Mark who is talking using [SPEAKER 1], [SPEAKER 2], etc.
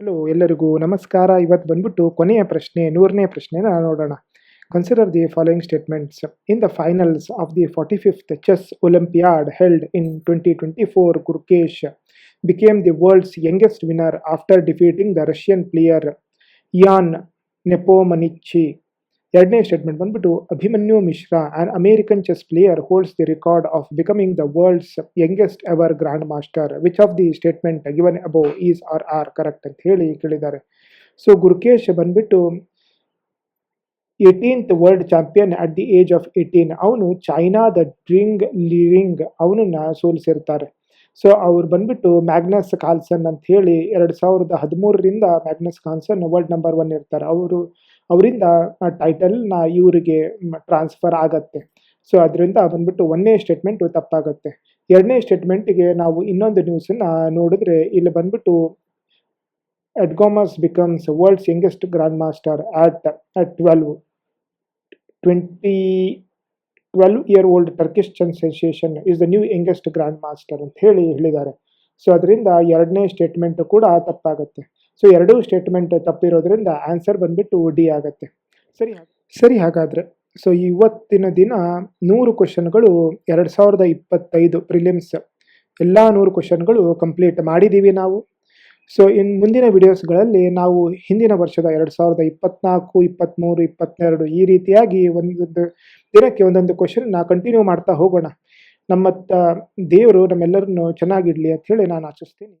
[SPEAKER 1] Hello, ಎಲ್ಲರಿಗೂ ನಮಸ್ಕಾರ. ಇವತ್ತು ಬಂದ್ಬಿಟ್ಟು ಕೊನೆಯ ಪ್ರಶ್ನೆ, ನೂರನೇ ಪ್ರಶ್ನೆನ ನೋಡೋಣ. Consider the following statements in the finals of the forty fifth chess olympiad held in twenty twenty four Gukesh became the world's youngest winner after defeating the Russian player Ian Nepomniachtchi ಎರಡನೇ statement ಬಂದ್ಬಿಟ್ಟು, Abhimanyu Mishra an American chess player holds the record of becoming the world's youngest ever grand master which of the statement given above is are are correct ಅಂತ ಹೇಳಿ ಕೇಳಿದ್ದಾರೆ. So ಗುರುಕೇಶ್ ಬಂದ್ಬಿಟ್ಟು eighteenth world champion at the age of eighteen ಅವನು ಚೈನಾದ ಡ್ರಿಂಗ್ ಲಿರಿಂಗ್ ಅವನನ್ನ ಸೋಲಿಸಿರ್ತಾರೆ. So ಅವ್ರು ಬಂದ್ಬಿಟ್ಟು Magnus ಕಾಲ್ಸನ್ ಅಂತ ಹೇಳಿ, ಎರಡು ಸಾವಿರದ ಹದಿಮೂರರಿಂದ Magnus Carlsen world number one ಇರ್ತಾರೆ. ಅವರು ಅವರಿಂದ ಟೈಟಲ್ನ ಇವರಿಗೆ ಟ್ರಾನ್ಸ್ಫರ್ ಆಗತ್ತೆ. ಸೊ ಅದರಿಂದ ಬಂದ್ಬಿಟ್ಟು ಒಂದನೇ ಸ್ಟೇಟ್ಮೆಂಟು ತಪ್ಪಾಗುತ್ತೆ. ಎರಡನೇ ಸ್ಟೇಟ್ಮೆಂಟಿಗೆ ನಾವು ಇನ್ನೊಂದು ನ್ಯೂಸನ್ನು ನೋಡಿದ್ರೆ ಇಲ್ಲಿ ಬಂದ್ಬಿಟ್ಟು Erdogmus becomes world's youngest grand master at at twelve twenty twelve year old Turkish sensation is the new youngest grand master ಅಂತ ಹೇಳಿ ಹೇಳಿದ್ದಾರೆ. ಸೊ ಅದರಿಂದ ಎರಡನೇ ಸ್ಟೇಟ್ಮೆಂಟ್ ಕೂಡ ತಪ್ಪಾಗುತ್ತೆ. ಸೊ ಎರಡೂ ಸ್ಟೇಟ್ಮೆಂಟ್ ತಪ್ಪಿರೋದ್ರಿಂದ ಆನ್ಸರ್ ಬಂದ್ಬಿಟ್ಟು ಡಿ ಆಗುತ್ತೆ. ಸರಿ ಸರಿ ಹಾಗಾದರೆ ಸೊ ಇವತ್ತಿನ ದಿನ ನೂರು ಕ್ವಶನ್ಗಳು ಎರಡು ಸಾವಿರದ ಇಪ್ಪತ್ತೈದು ಪ್ರಿಲಿಮ್ಸ್ ಎಲ್ಲ ನೂರು ಕ್ವಶನ್ಗಳು ಕಂಪ್ಲೀಟ್ ಮಾಡಿದ್ದೀವಿ ನಾವು. ಸೊ ಇನ್ನು ಮುಂದಿನ ವಿಡಿಯೋಸ್ಗಳಲ್ಲಿ ನಾವು ಹಿಂದಿನ ವರ್ಷದ ಎರಡು ಸಾವಿರದ ಇಪ್ಪತ್ನಾಲ್ಕು ಇಪ್ಪತ್ತ್ಮೂರು ಇಪ್ಪತ್ತೆರಡು ಈ ರೀತಿಯಾಗಿ ಒಂದೊಂದು ದಿನಕ್ಕೆ ಒಂದೊಂದು ಕ್ವಶನ್ನ ಕಂಟಿನ್ಯೂ ಮಾಡ್ತಾ ಹೋಗೋಣ. ನಮ್ಮ ದೇವರು ನಮ್ಮೆಲ್ಲರನ್ನು ಚೆನ್ನಾಗಿಡಲಿ ಅಂತ ಹೇಳಿ ನಾನು ಆಶಿಸ್ತೀನಿ.